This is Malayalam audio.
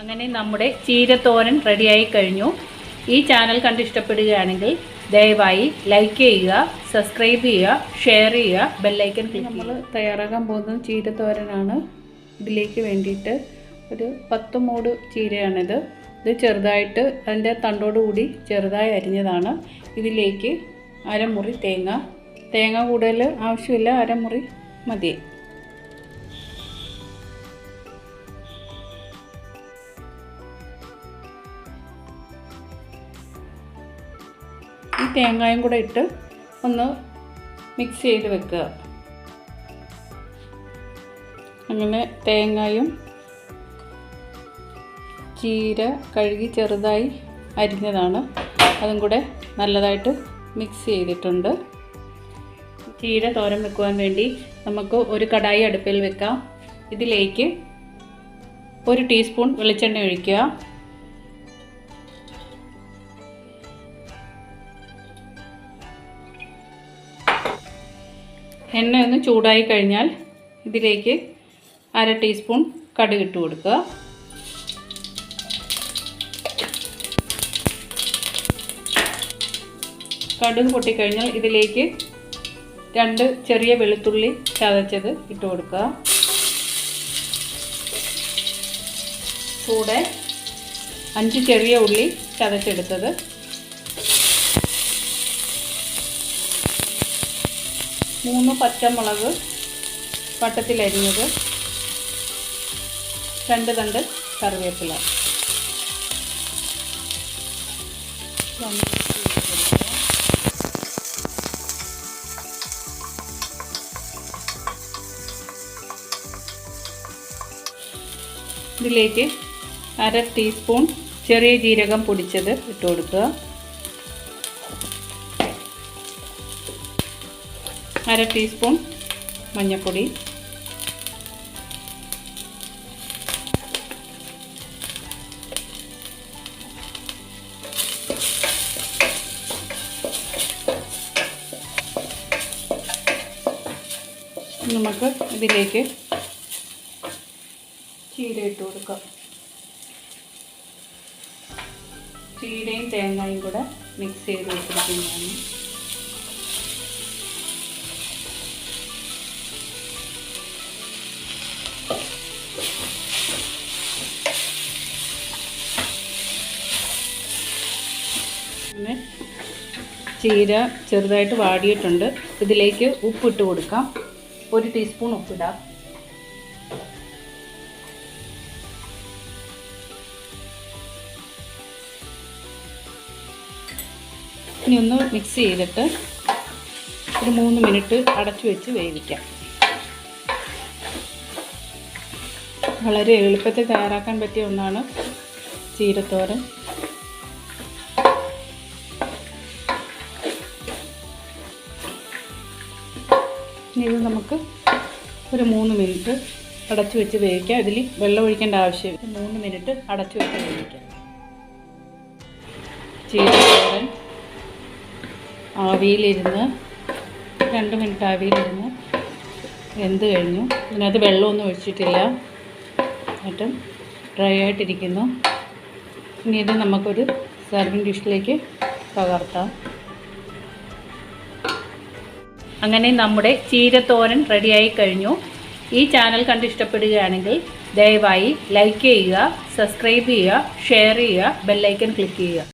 അങ്ങനെ നമ്മുടെ ചീരത്തോരൻ റെഡിയായി കഴിഞ്ഞു. ഈ ചാനൽ കണ്ട് ഇഷ്ടപ്പെടുകയാണെങ്കിൽ ദയവായി ലൈക്ക് ചെയ്യുക സബ്സ്ക്രൈബ് ചെയ്യുക ഷെയർ ചെയ്യുക ബെല്ലൈക്കൻ നമ്മൾ തയ്യാറാക്കാൻ പോകുന്നത് ചീരത്തോരനാണ്. ഇതിലേക്ക് വേണ്ടിയിട്ട് ഒരു പത്ത് മൂട് ചീരയാണിത്. ഇത് ചെറുതായിട്ട് അതിന്റെ തണ്ടോടുകൂടി ചെറുതായി അരിഞ്ഞതാണ്. ഇതിലേക്ക് അരമുറി തേങ്ങ. തേങ്ങ കൂടുതൽ ആവശ്യമില്ല അരമുറി മതി. തേങ്ങായും കൂടെ ഇട്ട് ഒന്ന് മിക്സ് ചെയ്ത് വെക്കുക. അങ്ങനെ തേങ്ങയും ചീര കഴുകി ചെറുതായി അരിഞ്ഞതാണ്. അതും കൂടെ നല്ലതായിട്ട് മിക്സ് ചെയ്തിട്ടുണ്ട്. ചീര തോരൻ വെക്കുവാൻ വേണ്ടി നമുക്ക് ഒരു കടായി അടുപ്പിൽ വെക്കാം. ഇതിലേക്ക് ഒരു ടീസ്പൂൺ വെളിച്ചെണ്ണ ഒഴിക്കുക. എണ്ണ ഒന്ന് ചൂടായി കഴിഞ്ഞാൽ ഇതിലേക്ക് അര ടീസ്പൂൺ കടുക് ഇട്ട് കൊടുക്കുക. കടുക് പൊട്ടിക്കഴിഞ്ഞാൽ ഇതിലേക്ക് രണ്ട് ചെറിയ വെളുത്തുള്ളി ചതച്ചത് ഇട്ട് കൊടുക്കുക. കൂടെ അഞ്ച് ചെറിയ ഉള്ളി ചതച്ചെടുത്തത് മൂന്ന് പച്ചമുളക് വട്ടത്തിലരിഞ്ഞത് രണ്ട് തണ്ട് കറിവേപ്പില. ഇതിലേക്ക് അര ടീസ്പൂൺ ചെറിയ ജീരകം പൊടിച്ചത് ഇട്ട് കൊടുക്കുക അര ടീസ്പൂൺ മഞ്ഞൾപ്പൊടി. നമുക്ക് ഇതിലേക്ക് ചീര ഇട്ട് കൊടുക്കാം. ചീരയും തേങ്ങയും കൂടെ മിക്സ് ചെയ്ത് വെച്ചിരിക്കുന്നതാണ് പിന്നെ ചീര ചെറുതായിട്ട് വാടിയിട്ടുണ്ട്. ഇതിലേക്ക് ഉപ്പിട്ട് കൊടുക്കാം. ഒരു ടീസ്പൂൺ ഉപ്പിടാം. ഇനി ഒന്ന് മിക്സ് ചെയ്തിട്ട് ഒരു മൂന്ന് മിനിറ്റ് അടച്ചു വെച്ച് വേവിക്കാം. വളരെ എളുപ്പത്തിൽ തയ്യാറാക്കാൻ പറ്റിയ ഒന്നാണ് ചീരത്തോരൻ. ഇത് നമുക്ക് ഒരു മൂന്ന് മിനിറ്റ് അടച്ചു വെച്ച് വേവിക്കാം. ഇതിൽ വെള്ളം ഒഴിക്കേണ്ട ആവശ്യം മൂന്ന് മിനിറ്റ് അടച്ചു വെച്ച് വേവിക്കാം. ചീരത്തോരൻ ആവിയിലിരുന്ന് രണ്ട് മിനിറ്റ് ആവിയിലിരുന്ന് വെന്ത് കഴിഞ്ഞു. ഇതിനകത്ത് വെള്ളമൊന്നും ഒഴിച്ചിട്ടില്ല. എന്നിട്ട് ഡ്രൈ ആയിട്ടിരിക്കുന്നു. ഇനി ഇത് നമുക്കൊരു സർവിങ് ഡിഷിലേക്ക് പകർത്താം അങ്ങനെ നമ്മുടെ ചീരത്തോരൻ റെഡിയായി കഴിഞ്ഞു. ഈ ചാനൽ കണ്ട് ഇഷ്ടപ്പെടുകയാണെങ്കിൽ ദയവായി ലൈക്ക് ചെയ്യുക സബ്സ്ക്രൈബ് ചെയ്യുക ഷെയർ ചെയ്യുക ബെല്ലൈക്കൺ ക്ലിക്ക് ചെയ്യുക.